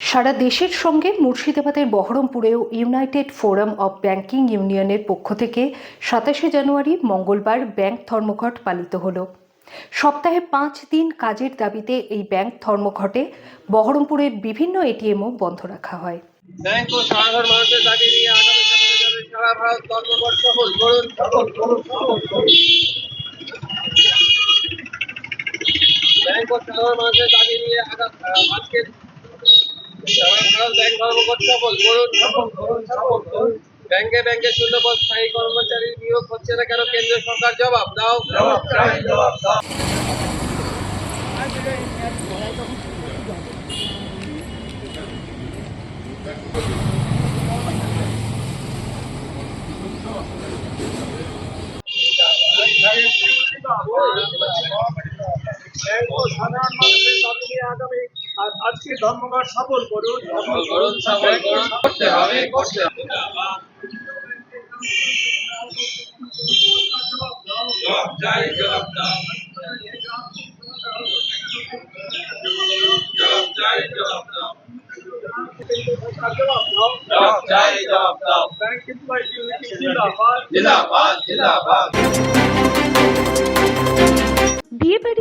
সারা দেশের সঙ্গে মুর্শিদাবাদের বহরমপুরেও ইউনাইটেড ফোরাম অব ব্যাংকিং ইউনিয়নের পক্ষ থেকে সাতাশে জানুয়ারি মঙ্গলবার ব্যাংক ধর্মঘট পালিত হলো। সপ্তাহে পাঁচ দিন কাজের দাবিতে এই ব্যাংক ধর্মঘটে বহরমপুরের বিভিন্ন এটিএমও বন্ধ রাখা হয়। ব্যাংক ও সাধারণ মানুষের দাবি নিয়ে আগামী সারা ভারত ধর্মঘট সফল করুন সারা ব্যাংক সফল করুন ব্যাংকে ব্যাংকে শূন্যপদ স্থায়ী কর্মচারী নিয়োগ হচ্ছে না কেন? কেন্দ্রীয় সরকার জবাব দাও। ব্যাংক ও সাধারণ মানুষের দাবি নিয়ে আগামী আ- আজকে ধর্মঘট সফল করুন। সফল করুন সফল করুন। করতে হবে করতে হবে। জবাব চাই জবাব দাও জবাব চাই জবাব দাও জবাব চাই জবাব দাও ব্যাংক এমপ্লয়ি জিন্দাবাদ জিন্দাবাদ জিন্দাবাদ বিয়েবাড়ি